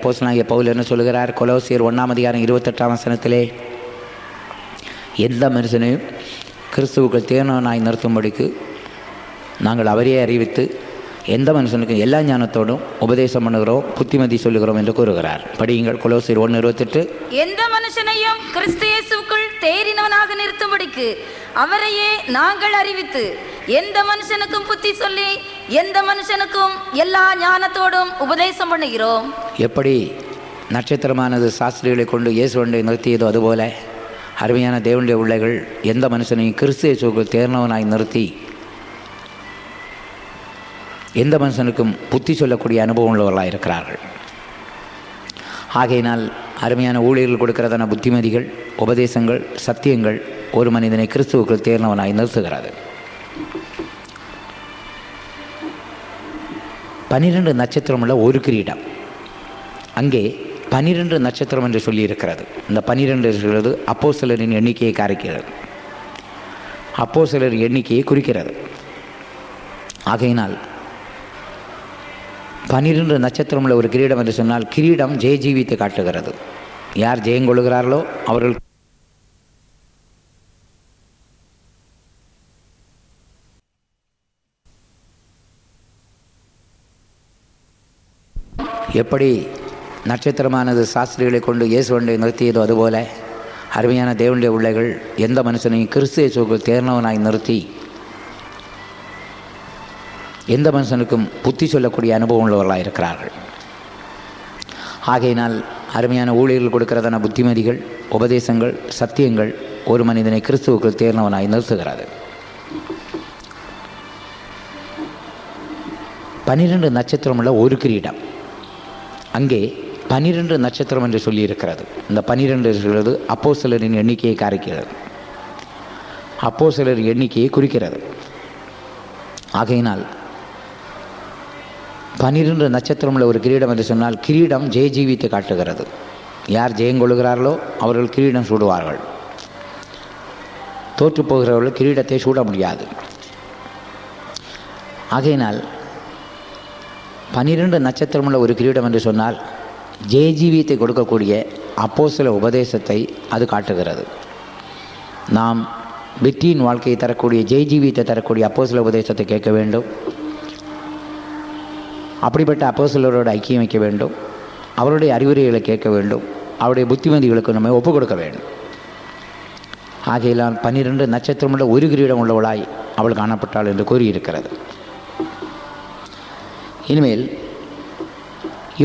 அப்போஸ்தலனாகிய பவுல் என்ன சொல்லுகிறார்? கொலோசியர் ஒன்றாம் அதிகாரம் இருபத்தெட்டாம் வசனத்திலே எந்த மனுஷனையும் கிறிஸ்துவுக்குள் தேர்னவனாய் நிறுத்தும்படிக்கு நாங்கள் அவரையே அறிவித்து எந்த மனுஷனுக்கும் எல்லா ஞானத்தோடும் உபதேசம் பண்ணுகிறோம் புத்திமதி சொல்லுகிறோம் என்று கூறுகிறார். படியுங்கள். கொலோசியர் ஒன்று இருபத்தெட்டு. எந்த மனுஷனையும் கிறிஸ்து இயேசுவுக்குள் தேறினவனாக நிறுத்தும்படிக்கு அவரையே நாங்கள் அறிவித்து எந்த மனுஷனுக்கும் புத்தி சொல்லி எந்த மனுஷனுக்கும் எல்லா ஞானத்தோடும் உபதேசம் பண்ணுகிறோம். எப்படி நட்சத்திரமானது சாஸ்திரிகளை கொண்டு இயேசுவண்டை நிறுத்தியதோ அதுபோல அருமையான தேவனுடைய உள்ளைகள் எந்த மனுஷனையும் கிறிஸ்து இயேசுக்குள் தேர்னவனாய் நிறுத்தி எந்த மனுஷனுக்கும் புத்தி சொல்லக்கூடிய அனுபவம் உள்ளவர்களாக இருக்கிறார்கள். ஆகையினால் அருமையான ஊழியர்கள் கொடுக்கிறதான புத்திமதிகள் உபதேசங்கள் சத்தியங்கள் ஒரு மனிதனை கிறிஸ்துவுக்குள் தேர்ந்தவனாய் நிறுத்துகிறது பனிரெண்டு நட்சத்திரம் உள்ள ஒரு கிரீடம். அங்கே பனிரெண்டு நட்சத்திரம் என்று சொல்லியிருக்கிறது. இந்த பனிரெண்டு இருக்கிறது அப்போ சிலரின் எண்ணிக்கையை காரிக்கிறது. அப்போ சிலர் எண்ணிக்கையை குறிக்கிறது. ஆகையினால் பனிரெண்டு நட்சத்திரம் உள்ள ஒரு கிரீடம் என்று சொன்னால் கிரீடம் ஜெயஜீவித்து காட்டுகிறது. யார் ஜெயம் கொள்கிறார்களோ அவர்கள் எப்படி நட்சத்திரமானது சாஸ்திரிகளை கொண்டு இயேசுவண்டை நிறுத்தியதோ அதுபோல அருமையான தேவனுடைய உள்ளைகள் எந்த மனுஷனையும் கிறிஸ்து இயேசுக்குள் தேர்ந்தவனாய் நிறுத்தி எந்த மனுஷனுக்கும் புத்தி சொல்லக்கூடிய அனுபவம் உள்ளவர்களாக இருக்கிறார்கள். ஆகையினால் அருமையான ஊழியர்கள் கொடுக்கிறதான புத்திமதிகள் உபதேசங்கள் சத்தியங்கள் ஒரு மனிதனை கிறிஸ்துவுக்குள் தேர்ந்தவனாய் நிறுத்துகிறது. பன்னிரெண்டு நட்சத்திரம் உள்ள ஒரு கிரீடம். அங்கே பனிரெண்டு நட்சத்திரம் என்று சொல்லியிருக்கிறது. இந்த பனிரெண்டு இருக்கிறது அப்போ சிலரின் எண்ணிக்கையை காரிக்கிறது. அப்போ சிலர் எண்ணிக்கையை குறிக்கிறது. ஆகையினால் பனிரெண்டு நட்சத்திரமுள்ள ஒரு கிரீடம் என்று சொன்னால் கிரீடம் ஜெயஜீவித்து காட்டுகிறது. யார் ஜெயம் கொள்கிறார்களோ அவர்கள் கிரீடம் சூடுவார்கள். தோற்று போகிறவர்கள் கிரீடத்தை சூட முடியாது. ஆகையினால் பனிரெண்டு நட்சத்திரமுள்ள ஒரு கிரீடம் என்று சொன்னால் ஜெயஜீவியத்தை கொடுக்கக்கூடிய அப்போ சில உபதேசத்தை அது காட்டுகிறது. நாம் வெற்றியின் வாழ்க்கையை தரக்கூடிய ஜெய்ஜீவியத்தை தரக்கூடிய அப்போ சில உபதேசத்தை கேட்க வேண்டும். அப்படிப்பட்ட அப்போ சிலரோட ஐக்கியம் வைக்க வேண்டும். அவருடைய அறிவுரைகளை கேட்க வேண்டும். அவருடைய புத்திமதிகளுக்கு நம்ம ஒப்புக் கொடுக்க வேண்டும். ஆகையினால் பன்னிரெண்டு நட்சத்திரமுள்ள ஒரு கிரீடம் உள்ளவளாய் அவள் காணப்பட்டாள் என்று கூறியிருக்கிறது. இனிமேல்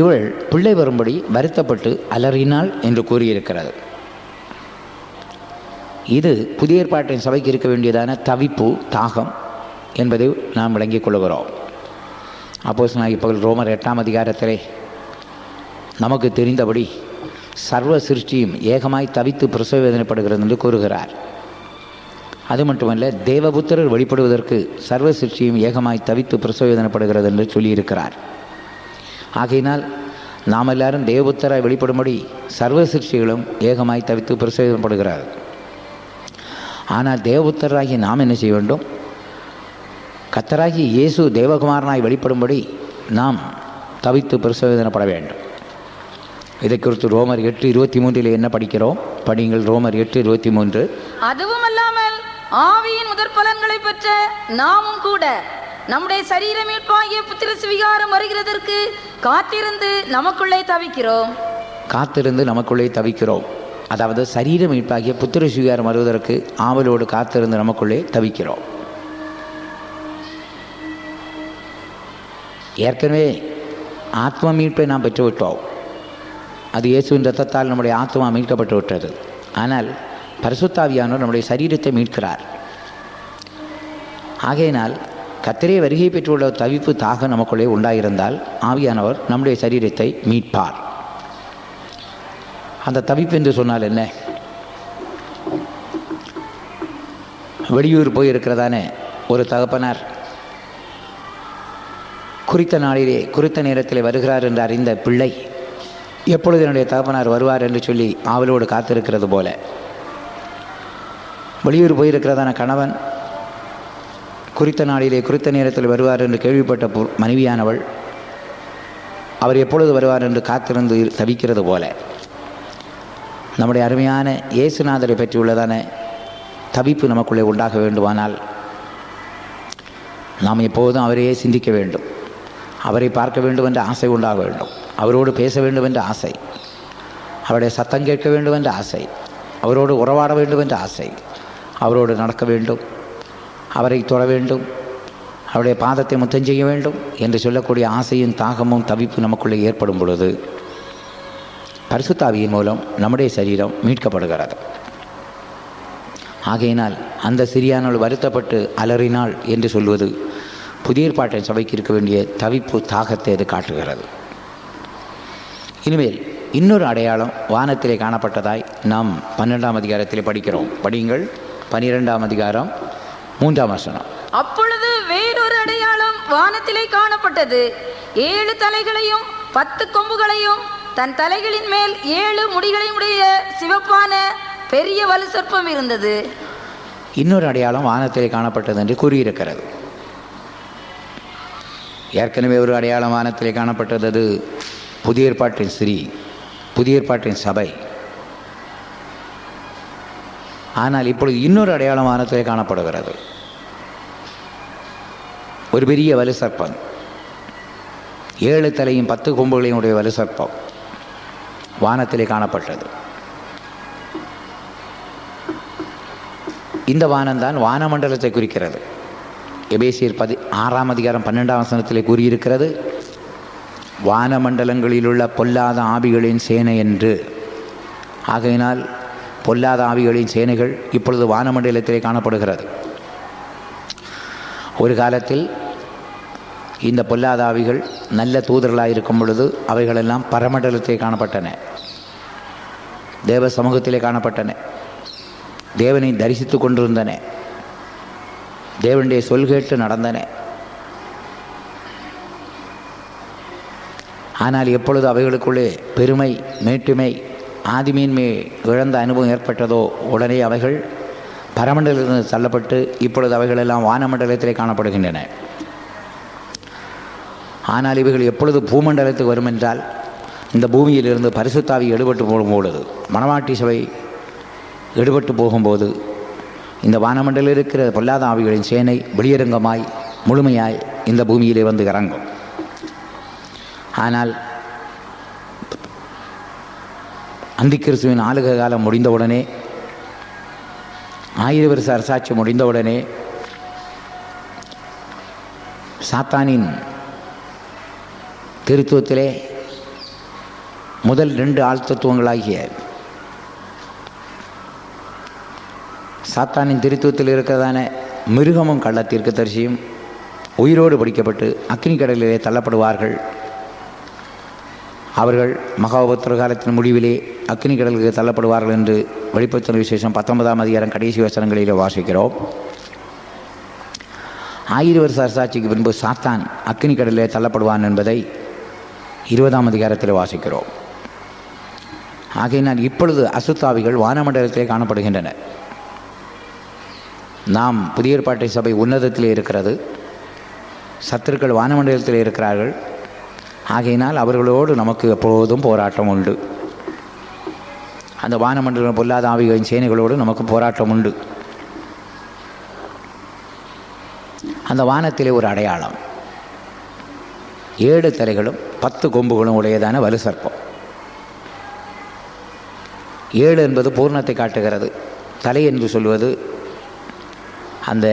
இவள் பிள்ளை வரும்படி வருத்தப்பட்டு அலறினாள் என்று கூறியிருக்கிறது. இது புதிய ஏற்பாட்டின் சபைக்கு இருக்க வேண்டியதான தவிப்பு தாகம் என்பதை நாம் விளங்கிக் கொள்கிறோம். அப்போஸ் நான் இப்போ ரோமர் எட்டாம் அதிகாரத்திலே நமக்கு தெரிந்தபடி சர்வ சிருஷ்டியும் ஏகமாய் தவித்து பிரசவ வேதனைப்படுகிறது என்று கூறுகிறார். அது மட்டுமல்ல தேவபுத்திரர் வெளிப்படுவதற்கு சர்வ சிருஷ்டியும் ஏகமாய் தவித்து பிரசோதனப்படுகிறது என்று சொல்லியிருக்கிறார். ஆகையினால் நாம் எல்லாரும் தேவபுத்தராய் வெளிப்படும்படி சர்வ சிருஷ்டிகளும் ஏகமாய் தவித்து பிரசோதனப்படுகிறார் ஆனால் தேவபுத்தராகி நாம் என்ன செய்ய வேண்டும்? கத்தராகி இயேசு தேவகுமாரனாய் வெளிப்படும்படி நாம் தவித்து பிரசோதனப்பட வேண்டும். இதை குறித்து ரோமர் எட்டு இருபத்தி மூன்றில் என்ன படிக்கிறோம்? படியுங்கள் ரோமர் எட்டு இருபத்தி மூன்று. அதுவும் அல்லாமல் ஆவியின் முதற் பலன்களை பெற்ற நாமும் கூட நம்முடைய சரீர மீட்பாகிய புத்திர சுவிகாரம் வருகிறதற்கு காத்திருந்து நமக்குள்ளே தவிக்கிறோம். காத்திருந்து நமக்குள்ளே தவிக்கிறோம். அதாவது சரீர மீட்பாகிய புத்திர சுவிகாரம் வருவதற்கு ஆவலோடு காத்திருந்து நமக்குள்ளே தவிக்கிறோம். ஏற்கனவே ஆத்ம மீட்பை நாம் பெற்றுவிட்டோம். அது இயேசுவின் ரத்தத்தால் நம்முடைய ஆத்மா மீட்கப்பட்டு விட்டது. ஆனால் பரிசுத்தாவியானவர் நம்முடைய சரீரத்தை மீட்கிறார். ஆகையினால் கத்திரே வருகை பெற்றுள்ள தவிப்பு தாக நமக்குள்ளே உண்டாயிருந்தால் ஆவியானவர் நம்முடைய சரீரத்தை மீட்பார். அந்த தவிப்பு என்று சொன்னால் என்ன? வெளியூர் போயிருக்கிறதானே ஒரு தகப்பனார் குறித்த நாளிலே குறித்த நேரத்தில் வருகிறார் என்று அறிந்த பிள்ளை. எப்பொழுது என்னுடைய தகப்பனார் வருவார் என்று சொல்லி ஆவலோடு காத்திருக்கிறது போல. வெளியூர் போயிருக்கிறதான கணவன் குறித்த நாளிலே குறித்த நேரத்தில் வருவார் என்று கேள்விப்பட்ட மனைவியானவள் அவர் எப்பொழுது வருவார் என்று காத்திருந்து தவிக்கிறது போல. நம்முடைய அருமையான இயேசுநாதரை பற்றியுள்ளதான தவிப்பு நமக்குள்ளே உண்டாக வேண்டுமானால் நாம் எப்போதும் அவரையே சிந்திக்க வேண்டும். அவரை பார்க்க வேண்டும் என்ற ஆசை உண்டாக வேண்டும். அவரோடு பேச வேண்டும் என்ற ஆசை. அவருடைய சத்தம் கேட்க வேண்டும் என்ற ஆசை. அவரோடு உறவாட வேண்டும் என்ற ஆசை. அவரோடு நடக்க வேண்டும். அவரை தொட வேண்டும். அவருடைய பாதத்தை முத்தம் செய்ய வேண்டும் என்று சொல்லக்கூடிய ஆசையும் தாகமும் தவிப்பு நமக்குள்ளே ஏற்படும் பொழுது பரிசுத்தாவியின் மூலம் நம்முடைய சரீரம் மீட்கப்படுகிறது. ஆகையினால் அந்த சிறியானால் வருத்தப்பட்டு அலறினாள் என்று சொல்வது புதிய பாட்டை சபைக்கு இருக்க வேண்டிய தவிப்பு தாகத்தை அது காட்டுகிறது. இனிமேல் இன்னொரு அடையாளம் வானத்திலே காணப்பட்டதாய் நாம் பன்னெண்டாம் அதிகாரத்தில் படிக்கிறோம். படியுங்கள். பனிரெண்டாம் அதிகாரம் மூன்றாம் வசனம். அப்பொழுது வேறொரு அடையாளம் வானத்திலே காணப்பட்டது. ஏழு தலைகளையும் பத்து கொம்புகளையும் தன் தலைகளின் மேல் ஏழு முடிகளையும் உடைய சிவப்பான பெரிய வலு சொற்பம் இருந்தது. இன்னொரு அடையாளம் வானத்திலே காணப்பட்டது என்று கூறியிருக்கிறது. ஏற்கனவே ஒரு அடையாளம் வானத்திலே காணப்பட்டது. புதிய ஏற்பாட்டின் சிறி புதிய ஏற்பாட்டின் சபை. ஆனால் இப்பொழுது இன்னொரு அடையாளம் வானத்திலே காணப்படுகிறது. ஒரு பெரிய வலு சர்ப்பம் ஏழு தலையும் பத்து கொம்புகளையும் உடைய வலு சர்ப்பம் வானத்திலே காணப்பட்டது. இந்த வானம்தான் வானமண்டலத்தை குறிக்கிறது. எபேசியர் பதி ஆறாம் அதிகாரம் பன்னெண்டாம் வசனத்திலே கூறியிருக்கிறது வானமண்டலங்களிலுள்ள பொல்லாத ஆவிகளின் சேனை என்று. ஆகையினால் பொல்லாத ஆவிகளின் சேனைகள் இப்பொழுது வானமண்டலத்திலே காணப்படுகிறது. ஒரு காலத்தில் இந்த பொல்லாத ஆவிகள் நல்ல தூதர்களாக இருக்கும் பொழுது அவைகளெல்லாம் பரமண்டலத்திலே காணப்பட்டன. தேவ சமூகத்திலே காணப்பட்டன. தேவனை தரிசித்து கொண்டிருந்தன. தேவனுடைய சொல் கேட்டு நடந்தன. ஆனால் எப்பொழுது அவைகளுக்குள்ளே பெருமை மேட்டுமை ஆதிமீன்மை இழந்த அனுபவம் ஏற்பட்டதோ உடனே அவைகள் பரமண்டலத்திலிருந்து தள்ளப்பட்டு இப்பொழுது அவைகளெல்லாம் வானமண்டலத்திலே காணப்படுகின்றன. ஆனால் இவைகள் எப்பொழுது பூமண்டலத்துக்கு வரும் என்றால் இந்த பூமியிலிருந்து பரிசுத்தாவி எடுபட்டு போகும்பொழுது மணவாட்டி சபை எடுபட்டு போகும்போது இந்த வானமண்டலில் இருக்கிற பொல்லாத ஆவிகளின் சேனை வெளியரங்கமாய் முழுமையாய் இந்த பூமியிலே வந்து இறங்கும் ஆனால் அந்திகிறிஸ்துவின் ஆளுக காலம் முடிந்தவுடனே ஆயிரம் வருஷ அரசாட்சி முடிந்தவுடனே சாத்தானின் திருத்துவத்திலே முதல் ரெண்டு ஆழ்த்தத்துவங்களாகிய சாத்தானின் திருத்துவத்தில் இருக்கிறதான மிருகமும் கள்ளத்திற்கு தரிசியும் உயிரோடு பிடிக்கப்பட்டு அக்னி கடலிலே தள்ளப்படுவார்கள். அவர்கள் மகாபத்திர காலத்தின் முடிவிலே அக்னி கடலுக்கு தள்ளப்படுவார்கள் என்று வெளிப்படுத்தின விசேஷம் பத்தொன்பதாம் அதிகாரம் கடைசி வசனங்களிலே வாசிக்கிறோம். ஆயிரம் வருஷ அரசாட்சிக்கு பின்பு சாத்தான் அக்னி கடலிலே தள்ளப்படுவான் என்பதை இருபதாம் அதிகாரத்தில் வாசிக்கிறோம். ஆகையினால் இப்பொழுது அசுத்தாவிகள் வானமண்டலத்திலே காணப்படுகின்றன. நாம் புதிய ஏற்பாட்டை சபை உன்னதத்திலே இருக்கிறது. சத்துருக்கள் வானமண்டலத்தில் இருக்கிறார்கள். ஆகையினால் அவர்களோடு நமக்கு எப்போதும் போராட்டம் உண்டு. அந்த வானமண்டலம் பொல்லாத ஆவிகளின் சேனைகளோடு நமக்கு போராட்டம் உண்டு. அந்த வானத்திலே ஒரு அடையாளம். ஏழு தலைகளும் பத்து கொம்புகளும் உடையதான வலு சர்ப்பம். ஏழு என்பது பூர்ணத்தை காட்டுகிறது. தலை என்று சொல்வது அந்த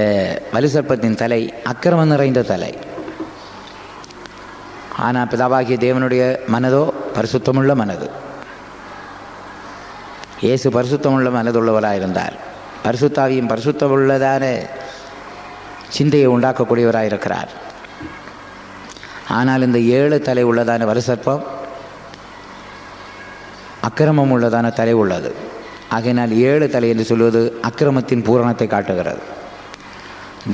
வலு சர்ப்பத்தின் தலை அக்கிரமம் நிறைந்த தலை. ஆனால் பிதாவாகிய தேவனுடைய மனதோ பரிசுத்தமுள்ள மனது. இயேசு பரிசுத்தமுள்ள மனதுள்ளவராக இருந்தார். பரிசுத்தாவியும் பரிசுத்தமுள்ளதான சிந்தையை உண்டாக்கக்கூடியவராக இருக்கிறார். ஆனால் இந்த ஏழு தலை உள்ளதான வருசற்பம் அக்கிரமம் உள்ளதான தலை உள்ளது. ஆகையினால் ஏழு தலை என்று சொல்வது அக்கிரமத்தின் பூரணத்தை காட்டுகிறது.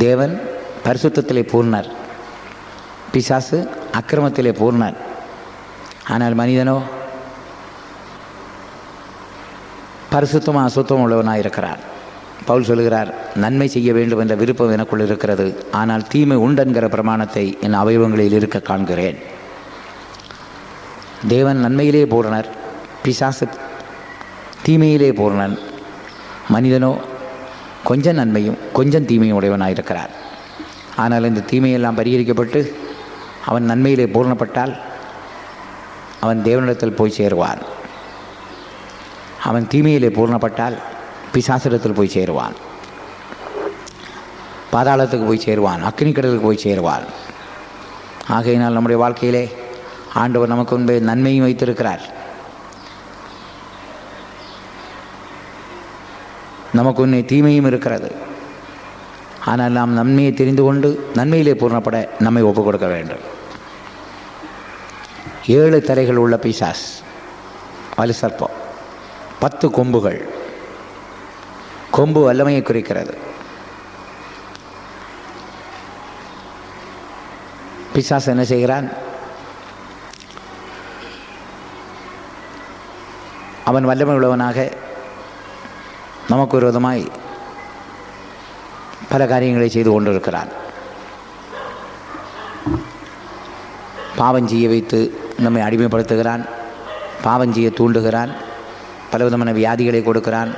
தேவன் பரிசுத்தத்திலே பூர்ணர். பிசாசு அக்கிரமத்திலே பூர்ணன் ஆனால் மனிதனோ பரிசுத்தமாக அசுத்தம் உள்ளவனாக இருக்கிறார். பவுல் சொல்கிறார் நன்மை செய்ய வேண்டும் என்ற விருப்பம் எனக்குள் இருக்கிறது. ஆனால் தீமை உண்டென்கிற பிரமாணத்தை என் அவயவங்களில் இருக்க காண்கிறேன். தேவன் நன்மையிலே பூரணர் பிசாசு தீமையிலே பூரணன் மனிதனோ கொஞ்சம் நன்மையும் கொஞ்சம் தீமையும் உடையவனாக இருக்கிறார். ஆனால் இந்த தீமையெல்லாம் பரிகரிக்கப்பட்டு அவன் நன்மையிலே பூரணப்பட்டால் அவன் தேவனிடத்தில் போய் சேருவான். அவன் தீமையிலே பூர்ணப்பட்டால் பிசாசிடத்தில் போய் சேருவான். பாதாளத்துக்கு போய் சேருவான் அக்னிக்கடலுக்கு போய் சேருவான். ஆகையினால் நம்முடைய வாழ்க்கையிலே ஆண்டவர் நமக்கு முன்பே நன்மையும் வைத்திருக்கிறார். நமக்கு உன்னை தீமையும் இருக்கிறது. ஆனால் நாம் நன்மையை தெரிந்து கொண்டு நன்மையிலே பூர்ணப்பட நம்மை ஒப்புக் கொடுக்க வேண்டும். ஏழு தலைகள் உள்ள பிசாஸ் வலு சர்ப்பம் பத்து கொம்புகள். கொம்பு வல்லமையை குறிக்கிறது. பிசாஸ் என்ன செய்கிறான்? அவன் வல்லமை உள்ளவனாக நமக்கு ஒரு விதமாய் பல காரியங்களை செய்து கொண்டிருக்கிறான். பாவம் செய்ய வைத்து நம்மை அடிமைப்படுத்துகிறான். பாவம் செய்ய தூண்டுகிறான். பலவிதமான வியாதிகளை கொடுக்கிறான்.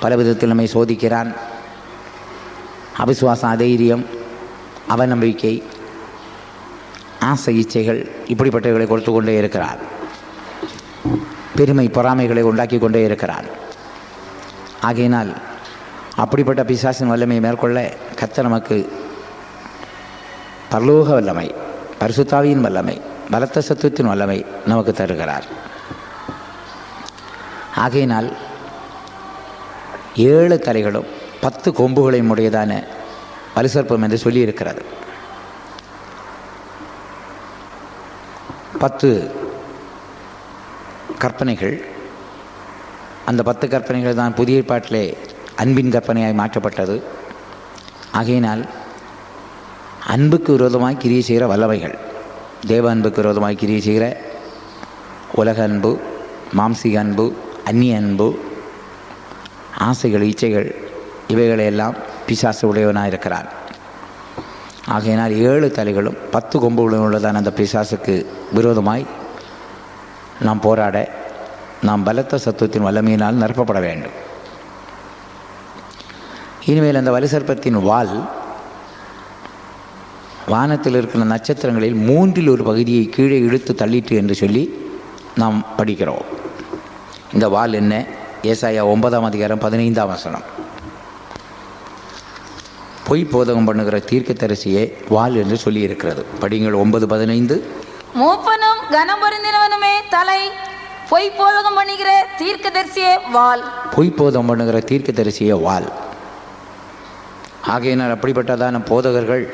பல விதத்தில் நம்மை சோதிக்கிறான். அவிசுவாசம் அதைரியம் அவநம்பிக்கை ஆசை இச்சைகள் இப்படிப்பட்டவைகளை கொடுத்து கொண்டே இருக்கிறான் பெருமை பொறாமைகளை உண்டாக்கி கொண்டே இருக்கிறான் ஆகையினால் அப்படிப்பட்ட பிசாசின் வல்லமையை மேற்கொள்ள கத்த நமக்கு பரலோக வல்லமை பரிசுத்தாவியின் வல்லமை பலத்த சத்துவத்தின் வல்லமை நமக்கு தருகிறார். ஆகையினால் ஏழு தலைகளும் பத்து கொம்புகளையும் உடையதான வலுசற்பம் என்று சொல்லியிருக்கிறது. பத்து கற்பனைகள் அந்த பத்து கற்பனைகள் தான் புதிய பாட்டிலே அன்பின் கற்பனையாய் மாற்றப்பட்டது. ஆகையினால் அன்புக்கு விரோதமாய் கிரியை செய்கிற வல்லமைகள் தேவ அன்புக்கு விரோதமாய் கிரியை செய்கிற உலக அன்பு மாம்சிக அன்பு அந்நிய அன்பு ஆசைகள் இச்சைகள் இவைகளையெல்லாம் பிசாசு உடையவனாக இருக்கிறான். ஆகையினால் ஏழு தலைகளும் பத்து கொம்புகளும் உள்ளதான அந்த பிசாசுக்கு விரோதமாய் நாம் போராட நாம் பலத்த சத்துவத்தின் வல்லமையினால் நிரப்பப்பட வேண்டும். இனிமேல் அந்த வலுசர்ப்பத்தின் வால் வானத்தில் இருக்கிற நட்சத்திரங்களில் மூன்றில் ஒரு பகுதியை கீழே இழுத்து தள்ளிட்டு என்று சொல்லி நாம் படிக்கிறோம். இந்த வால் என்ன? ஏசாயா ஒன்பதாம் அதிகாரம் பதினைந்தாம் வசனம். பொய் போதகம் பண்ணுகிற தீர்க்கதரிசியே வால் என்று சொல்லியிருக்கிறது. படிங்கள் ஒன்பது பதினைந்து. மூப்பனும் கனம் பொருந்தினவனுமே தலை. பொய் போதகம் பண்ணுகிற தீர்க்கதரிசியே வாள் பொய் போதகம் பண்ணுகிற தீர்க்கதரிசியே வால். ஆகையினால் அப்படிப்பட்டதான போதகர்கள்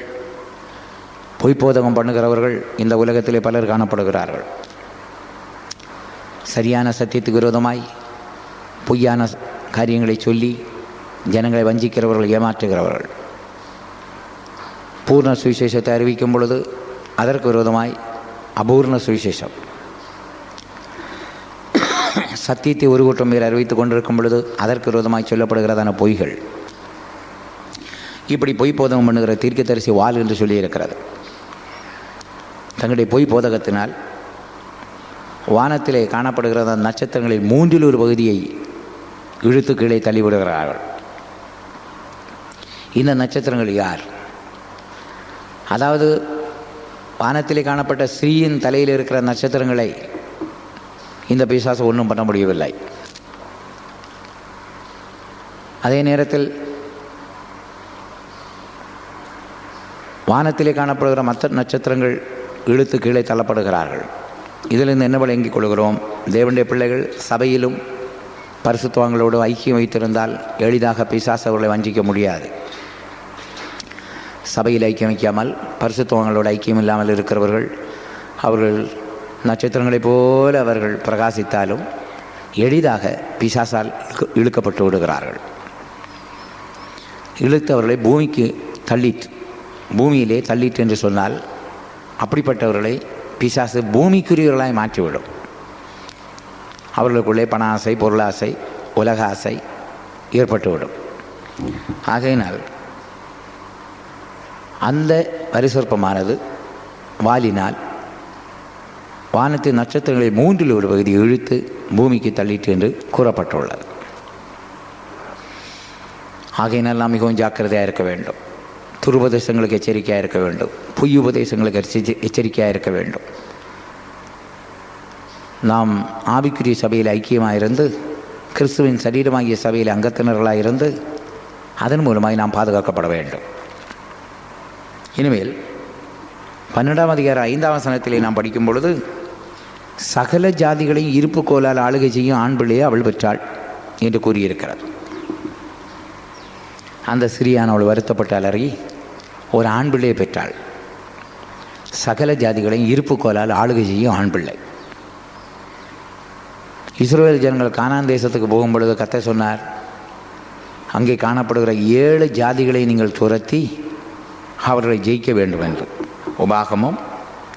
பொய் போதகம் பண்ணுகிறவர்கள் இந்த உலகத்திலே பலர் காணப்படுகிறார்கள். சரியான சத்தியத்துக்கு விரோதமாய் பொய்யான காரியங்களை சொல்லி ஜனங்களை வஞ்சிக்கிறவர்கள் ஏமாற்றுகிறவர்கள். பூர்ண சுவிசேஷத்தை அறிவிக்கும் பொழுது அதற்கு விரோதமாய் அபூர்ண சுவிசேஷம். சத்தியத்தை ஒரு கூட்டம் பேர் அறிவித்துக் கொண்டிருக்கும் பொழுது அதற்கு விரோதமாய் சொல்லப்படுகிறதான பொய்கள். இப்படி பொய் போதகம் பண்ணுகிற தீர்க்கதரிசி வால் என்று சொல்லியிருக்கிறது. தங்களுடைய பொய் போதகத்தினால் வானத்திலே காணப்படுகிற அந்த நட்சத்திரங்களில் மூன்றில் ஒரு பகுதியை இழுத்து கீழே தள்ளிவிடுகிறார்கள். இந்த நட்சத்திரங்கள் யார்? அதாவது வானத்திலே காணப்பட்ட ஸ்ரீயின் தலையில் இருக்கிற நட்சத்திரங்களை இந்த பிசாசு ஒன்றும் பண்ண முடியவில்லை. அதே நேரத்தில் வானத்திலே காணப்படுகிற மற்ற நட்சத்திரங்கள் இழுத்து கீழே தள்ளப்படுகிறார்கள். இதிலிருந்து என்ன விளங்கிக் கொள்கிறோம்? தேவனுடைய பிள்ளைகள் சபையிலும் பரிசுத்துவங்களோடு ஐக்கியம் வைத்திருந்தால் எளிதாக பிசாசவர்களை வஞ்சிக்க முடியாது. சபையில் ஐக்கியம் வைக்காமல் பரிசுத்துவங்களோடு ஐக்கியம் இல்லாமல் இருக்கிறவர்கள் அவர்கள் நட்சத்திரங்களைப் போல அவர்கள் பிரகாசித்தாலும் எளிதாக பிசாசால் இழுக்கப்பட்டு விடுகிறார்கள். இழுத்து அவர்களை பூமிக்கு தள்ளி பூமியிலே தள்ளிட்டு என்று சொன்னால் அப்படிப்பட்டவர்களை பிசாசு பூமிக்குரியவர்களாய் மாற்றிவிடும். அவர்களுக்குள்ளே பண ஆசை பொருளாசை உலக ஆசை ஏற்பட்டுவிடும். ஆகையினால் அந்த வரிசற்பமானது வாலினால் வானத்து நட்சத்திரங்களை மூன்றில் ஒரு பகுதி இழுத்து பூமிக்கு தள்ளிட்டு என்று கூறப்பட்டுள்ளது. ஆகையினால் நாம் மிகவும் ஜாக்கிரதையாக இருக்க வேண்டும். துருபதேசங்களுக்கு எச்சரிக்கையாக இருக்க வேண்டும். பொய் உபதேசங்களுக்கு எச்சரி- எச்சரிக்கையாக இருக்க வேண்டும். நாம் ஆவிக்குரிய சபையில் ஐக்கியமாக இருந்து கிறிஸ்துவின் சரீரமாகிய சபையில் அங்கத்தினர்களாக இருந்து அதன் மூலமாய் நாம் பாதுகாக்கப்பட வேண்டும். இனிமேல் பன்னெண்டாம் அதிகாரம் ஐந்தாம் வசனத்திலே நாம் படிக்கும் பொழுது சகல ஜாதிகளையும் இருப்பு கோலால் ஆளுகை செய்யும் ஆண் பிள்ளையை அவள் பெற்றாள் என்று கூறியிருக்கிறார் அந்த சிறியானவள் வருத்தப்பட்டு அலறி ஒரு ஆண் பிள்ளையை பெற்றாள். சகல ஜாதிகளையும் இருப்பு கோலால் ஆளுகை செய்யும் ஆண் பிள்ளை இஸ்ரோவேல் ஜனங்கள் கானான் தேசத்துக்கு போகும் பொழுது கத்த சொன்னார் அங்கே காணப்படுகிற ஏழு ஜாதிகளை நீங்கள் துரத்தி அவர்களை ஜெயிக்க வேண்டும் என்று உபாகமும்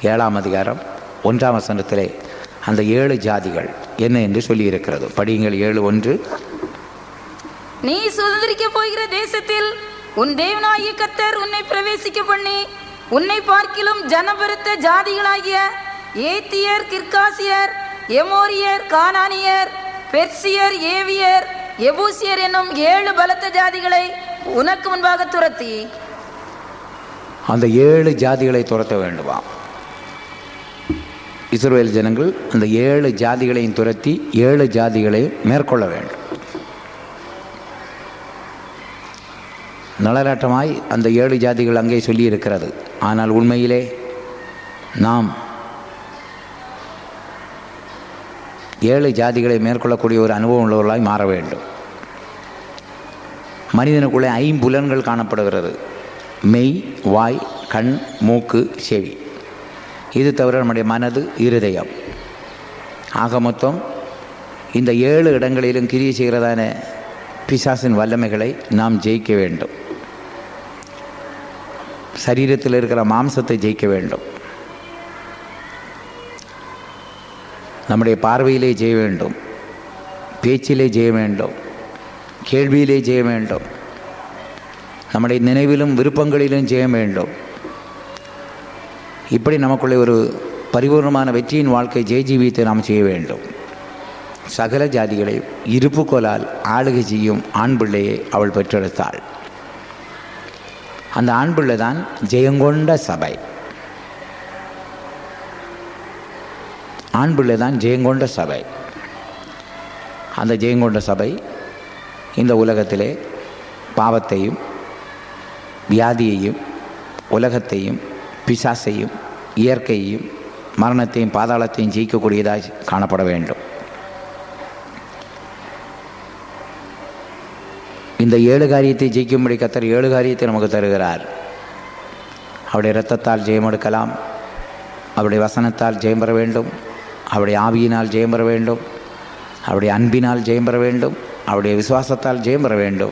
ஏழாம் அதிகாரம் ஒன்றாம் வசனத்திலே அந்த ஏழு ஜாதிகள் என்ன என்று சொல்லியிருக்கிறது. படியுங்கள் ஏழு ஒன்று. நீ சுதந்திரிக்க போகிற தேசத்தில் உன் தேவனாகிய கத்தர் உன்னை பிரவேசிக்க பண்ணி உன்னை பார்க்கிலும் ஜனபெருத்த ஜாதிகளாகிய ஏத்தியர் கிர்காசியர் எமோரியர் கானானியர் பெர்சியர் ஏவியர் எபூசியர் என்னும் ஏழு பலத்த ஜாதிகளை உனக்கு முன்பாக துரத்தி. அந்த ஏழு ஜாதிகளை துரத்த வேண்டுமா? இஸ்ரேல் ஜனங்கள் அந்த ஏழு ஜாதிகளையும் துரத்தி ஏழு ஜாதிகளையும் மேற்கொள்ள வேண்டும். நலராட்டமாய் அந்த ஏழு ஜாதிகள் அங்கே சொல்லியிருக்கிறது. ஆனால் உண்மையிலே நாம் ஏழு ஜாதிகளை மேற்கொள்ளக்கூடிய ஒரு அனுபவம் உள்ளவர்களாய் மாற வேண்டும். மனிதனுக்குள்ளே ஐம்புலன்கள் காணப்படுகிறது. மெய் வாய் கண் மூக்கு செவி. இது தவிர நம்முடைய மனது இருதயம். ஆக மொத்தம் இந்த ஏழு இடங்களிலும் கிரியை செய்கிறதான பிசாசின் வல்லமைகளை நாம் ஜெயிக்க வேண்டும். சரீரத்தில் இருக்கிற மாம்சத்தை ஜெயிக்க வேண்டும். நம்முடைய பார்வையிலே ஜெய வேண்டும். பேச்சிலே ஜெய வேண்டும். கேள்வியிலே ஜெய வேண்டும். நம்முடைய நினைவிலும் விருப்பங்களிலும் ஜெய வேண்டும். இப்படி நமக்குள்ளே ஒரு பரிபூர்ணமான வெற்றியின் வாழ்க்கை ஜெய ஜீவியத்தை நாம் செய்ய வேண்டும். சகல ஜாதிகளை இருப்பு கோலால் ஆளுகை செய்யும் ஆண் பிள்ளையை அவள் பெற்றெடுத்தாள். அந்த ஆண் பிள்ளை தான் ஜெயங்கொண்ட சபை. ஆண் பிள்ளை தான் ஜெயங்கொண்ட சபை. அந்த ஜெயங்கொண்ட சபை இந்த உலகத்திலே பாவத்தையும் வியாதியையும் உலகத்தையும் பிசாசையும் இயற்கையையும் மரணத்தையும் பாதாளத்தையும் ஜெயிக்கக்கூடியதாக காணப்பட வேண்டும். இந்த ஏழு காரியத்தை ஜெயிக்கும்படி கத்தர் ஏழு காரியத்தை நமக்கு தருகிறார். அவருடைய இரத்தத்தால் ஜெயம் எடுக்கலாம். அவருடைய வசனத்தால் ஜெயம் பெற வேண்டும். அவருடைய ஆவியினால் ஜெயம் பெற வேண்டும். அவருடைய அன்பினால் ஜெயம் பெற வேண்டும். அவருடைய விசுவாசத்தால் ஜெயம் பெற வேண்டும்.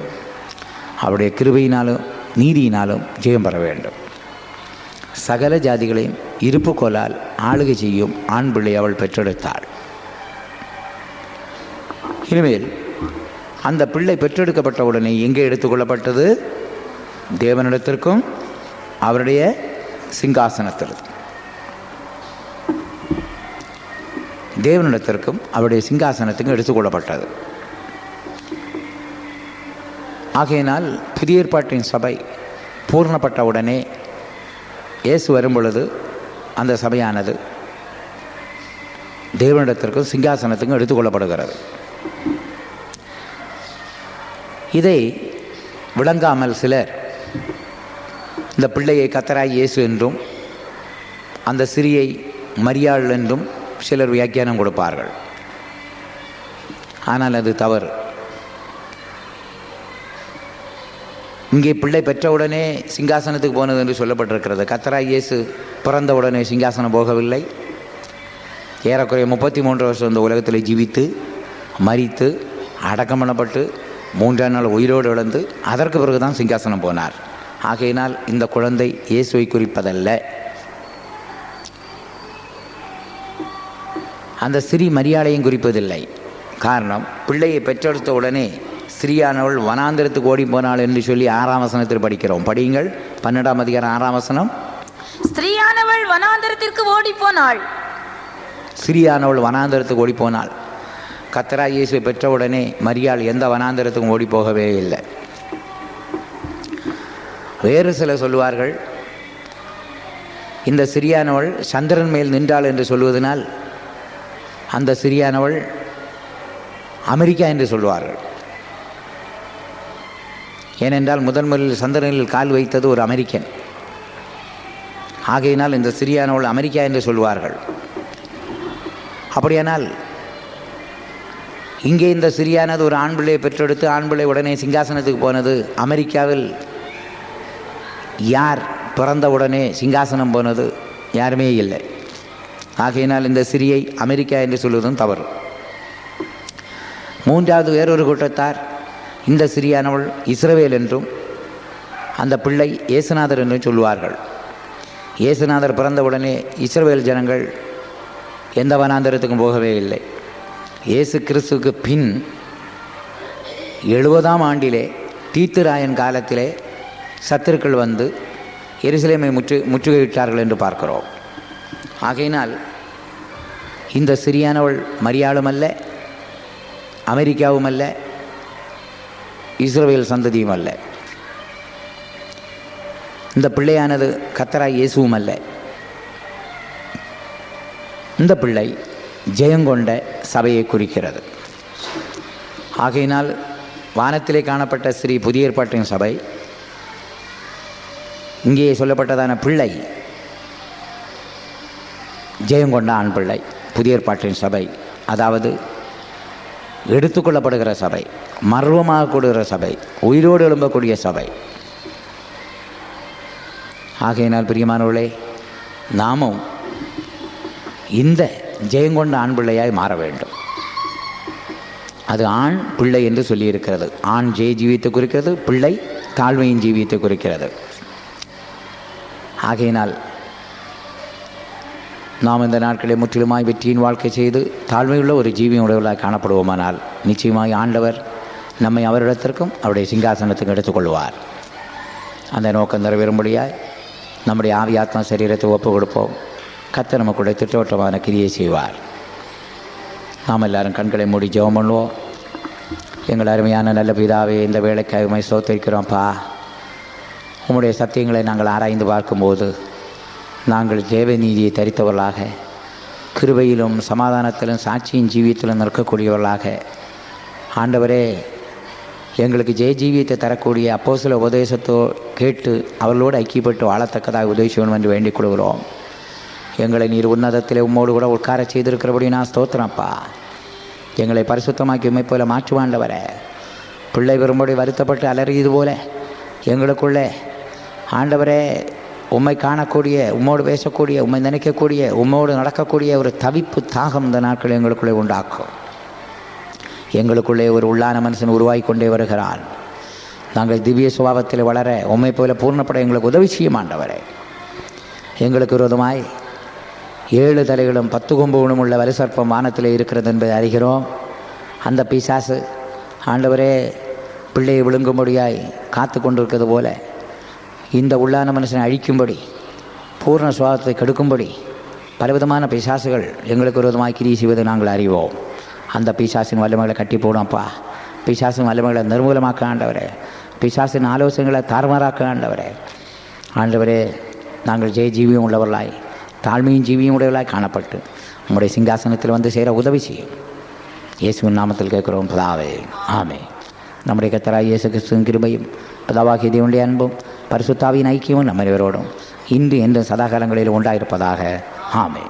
அவருடைய கிருபையினாலும் நீதியினாலும் ஜெயம் பெற வேண்டும். சகல ஜாதிகளையும் இருப்பு கோலால் ஆளுகை செய்யும் ஆண் பிள்ளை அவள் பெற்றெடுத்தாள். இனிமேல் அந்த பிள்ளை பெற்றெடுக்கப்பட்ட உடனே எங்கே எடுத்துக்கொள்ளப்பட்டது தேவனிடத்திற்கும் அவருடைய சிங்காசனத்திற்கும் தேவனிடத்திற்கும் அவருடைய சிங்காசனத்துக்கும் எடுத்துக்கொள்ளப்பட்டது ஆகையினால் புதிய ஏற்பாட்டின் சபை பூர்ணப்பட்ட உடனே இயேசு வரும்பொழுது அந்த சபையானது தேவனிடத்திற்கும் சிங்காசனத்துக்கும் எடுத்துக்கொள்ளப்படுகிறது இதை விளங்காமல் சிலர் இந்த பிள்ளையை கத்தராய் இயேசு என்றும் அந்த சிறியை மரியாள் என்றும் சிலர் வியாக்கியானம் கொடுப்பார்கள். ஆனால் அது தவறு. இங்கே பிள்ளை பெற்றவுடனே சிங்காசனத்துக்கு போனது என்று சொல்லப்பட்டிருக்கிறது. கத்தராய் இயேசு பிறந்தவுடனே சிங்காசனம் போகவில்லை. ஏறக்குறைய முப்பத்தி மூன்று வருஷம் இந்த உலகத்தில் ஜீவித்து மறித்து அடக்கம் பண்ணப்பட்டு மூன்றாம் நாள் உயிரோடு இழந்து அதற்கு பிறகு தான் சிங்காசனம் போனார். ஆகையினால் இந்த குழந்தை இயேசுவை குறிப்பதல்ல. அந்த சிறி மரியாதையும் குறிப்பதில்லை. காரணம் பிள்ளையை பெற்றெடுத்த உடனே ஸ்ரீயானவள் வனாந்திரத்துக்கு ஓடி போனாள் என்று சொல்லி ஆறாம் வசனத்தில் படிக்கிறோம். படியுங்கள். பன்னெண்டாம் அதிகாரம் ஆறாம் வசனம். ஸ்திரீயானவள் வனாந்தரத்திற்கு ஓடி போனாள். சிறியானவள் வனாந்தரத்துக்கு ஓடி போனாள். கத்தரா இயேசு பெற்றவுடனே மரியாள் எந்த வனாந்திரத்துக்கும் ஓடி போகவே இல்லை. வேறு சிலர் சொல்லுவார்கள் இந்த சிறியானவள் சந்திரன் மேல் நின்றாள் என்று சொல்வதனால் அந்த சிறியானவள் அமெரிக்கா என்று சொல்வார்கள் ஏனென்றால் முதன் முதலில் சந்திரனில் கால் வைத்தது ஒரு அமெரிக்கன். ஆகையினால் இந்த சிறியானவள் அமெரிக்கா என்று சொல்வார்கள் அப்படியானால் இங்கே இந்த சிறியானது ஒரு ஆண் பிள்ளையை பெற்றெடுத்து ஆண் பிள்ளை உடனே சிங்காசனத்துக்கு போனது. அமெரிக்காவில் யார் பிறந்த உடனே சிங்காசனம் போனது? யாருமே இல்லை. ஆகையினால் இந்த சிறியை அமெரிக்கா என்று சொல்வதும் தவறு. மூன்றாவது வேறொரு கூட்டத்தார் இந்த சிறியானவள் இஸ்ரவேல் என்றும் அந்த பிள்ளை இயேசுநாதர் என்றும் சொல்லுவார்கள் இயேசுநாதர் பிறந்தவுடனே இஸ்ரவேல் ஜனங்கள் எந்த வனாந்தரத்துக்கும் போகவே இல்லை. இயேசு கிறிஸ்துக்கு பின் எழுபதாம் ஆண்டிலே தீத்துராயன் காலத்திலே சத்துருக்கள் வந்து எருசலேமை முற்று முற்றுகையிட்டார்கள் என்று பார்க்கிறோம். ஆகையினால் இந்த சிறியானவள் மரியாளும் அல்ல அமெரிக்காவும் அல்ல இஸ்ரேல் சந்ததியும் அல்ல. இந்த பிள்ளையானது கத்தராய் இயேசுவும் அல்ல. இந்த பிள்ளை ஜெயங்கொண்ட சபையை குறிக்கிறது. ஆகையினால் வானத்திலே காணப்பட்ட ஸ்ரீ புதிய ஏற்பாட்டின் சபை இங்கே சொல்லப்பட்டதான பிள்ளை ஜெயங்கொண்ட ஆண் பிள்ளை புதிய ஏற்பாட்டின் சபை அதாவது எடுத்துக்கொள்ளப்படுகிற சபை மர்வமாக கூடுகிற சபை உயிரோடு எழும்பக்கூடிய சபை. ஆகையினால் பிரியமானவர்களே நாமும் இந்த ஜெயங்கொண்ட ஆண் பிள்ளையாய் மாற வேண்டும். அது ஆண் பிள்ளை என்று சொல்லியிருக்கிறது. ஆண் ஜெய ஜீவியத்தை குறிக்கிறது பிள்ளை தாழ்மையின் ஜீவியத்தை குறிக்கிறது. ஆகையினால் நாம் இந்த நாட்களை முற்றிலுமாய் வெற்றியின் வாழ்க்கை செய்து தாழ்மையுள்ள ஒரு ஜீவியம் உடையவர்களாக காணப்படுவோமானால் நிச்சயமாய் ஆண்டவர் நம்மை அவரிடத்திற்கும் அவருடைய சிங்காசனத்துக்கும் எடுத்துக்கொள்வார் அந்த நோக்கம் நிறைவேறும்படியாய் நம்முடைய ஆவி ஆத்மா சரீரத்தை ஒப்பு கொடுப்போம் கத்த நமக்குடைய திட்டவட்டமான கிரியை செய்வார். நாம் எல்லாரும் கண்களை மூடி ஜெபம் பண்ணுவோம். எங்கள் அருமையான நல்ல பிதாவே இந்த வேலைக்காக சோத்தரிக்கிறோம்ப்பா உங்களுடைய உம்முடைய சத்தியங்களை நாங்கள் ஆராய்ந்து பார்க்கும்போது நாங்கள் தேவ நீதியை தரித்தவர்களாக கிருபையிலும் சமாதானத்திலும் சாட்சியின் ஜீவியத்திலும் நிற்கக்கூடியவர்களாக. ஆண்டவரே எங்களுக்கு ஜெய ஜீவியத்தை தரக்கூடிய அப்போ சில உபதேசத்தோ கேட்டு அவர்களோடு ஐக்கியப்பட்டு வாழத்தக்கதாக உதவி செய்யணும் என்று வேண்டிக் கொள்கிறோம். எங்களை நீர் உன்னதத்தில் உம்மோடு கூட உட்கார செய்திருக்கிறபடி நான் ஸ்தோத்திரப்பா. எங்களை பரிசுத்தமாக்கி உண்மை போல மாற்றுவாண்டவர. பிள்ளை வரும்படி வருத்தப்பட்டு அலறியது போல எங்களுக்குள்ளே. ஆண்டவரே உம்மை காணக்கூடிய உம்மோடு பேசக்கூடிய உண்மை நினைக்கக்கூடிய உம்மோடு நடக்கக்கூடிய ஒரு தவிப்பு தாகம் இந்த நாட்கள் எங்களுக்குள்ளே உண்டாக்கும். எங்களுக்குள்ளே ஒரு உள்ளான மனுஷன் உருவாகி கொண்டே வருகிறான். நாங்கள் திவ்ய சுபாவத்தில் வளர உண்மை போல பூர்ணப்பட எங்களுக்கு உதவி செய்ய மாண்டவரே எங்களுக்கு விரோதமாய் ஏழு தலைகளும் பத்து கொம்புகளும் உள்ள வலுசற்பம் வானத்தில் இருக்கிறது என்பதை அறிகிறோம். அந்த பிசாசு ஆண்டவரே பிள்ளையை விழுங்கும்படியாய் காத்து கொண்டிருக்கிறது போல இந்த உள்ளான மனுஷனை அழிக்கும்படி பூர்ண சுவாசத்தை கெடுக்கும்படி பலவிதமான பிசாசுகள் எங்களுக்கு விரோதமாய் கிரி செய்வதை நாங்கள் அறிவோம். அந்த பிசாசின் வல்லமைகளை கட்டி போடும்ப்பா பிசாசின் வல்லமைகளை நிர்மூலமாக்க ஆண்டவரே. பிசாசின் ஆலோசனைகளை தாறுமாறாக்க ஆண்டவரே. ஆண்டவரே நாங்கள் ஜெய ஜீவியம் உள்ளவர்களாய் தாழ்மையும் ஜீவியும் உடையவர்களாய் காணப்பட்டு உங்களுடைய சிங்காசனத்தில் வந்து சேர உதவி செய்யும். இயேசுவின் நாமத்தில் கேட்குறோம் பிதாவே ஆமே நம்முடைய கத்தராய் இயேசு கிறிஸ்துவின் கிருபையும் பிதாவாகிய தேவனுடைய அன்பும் பரிசுத்தாவின் ஐக்கியமும் நம்ம இருவரோடும் இன்று என்று சதாகாலங்களில் உண்டாயிருப்பதாக ஆமே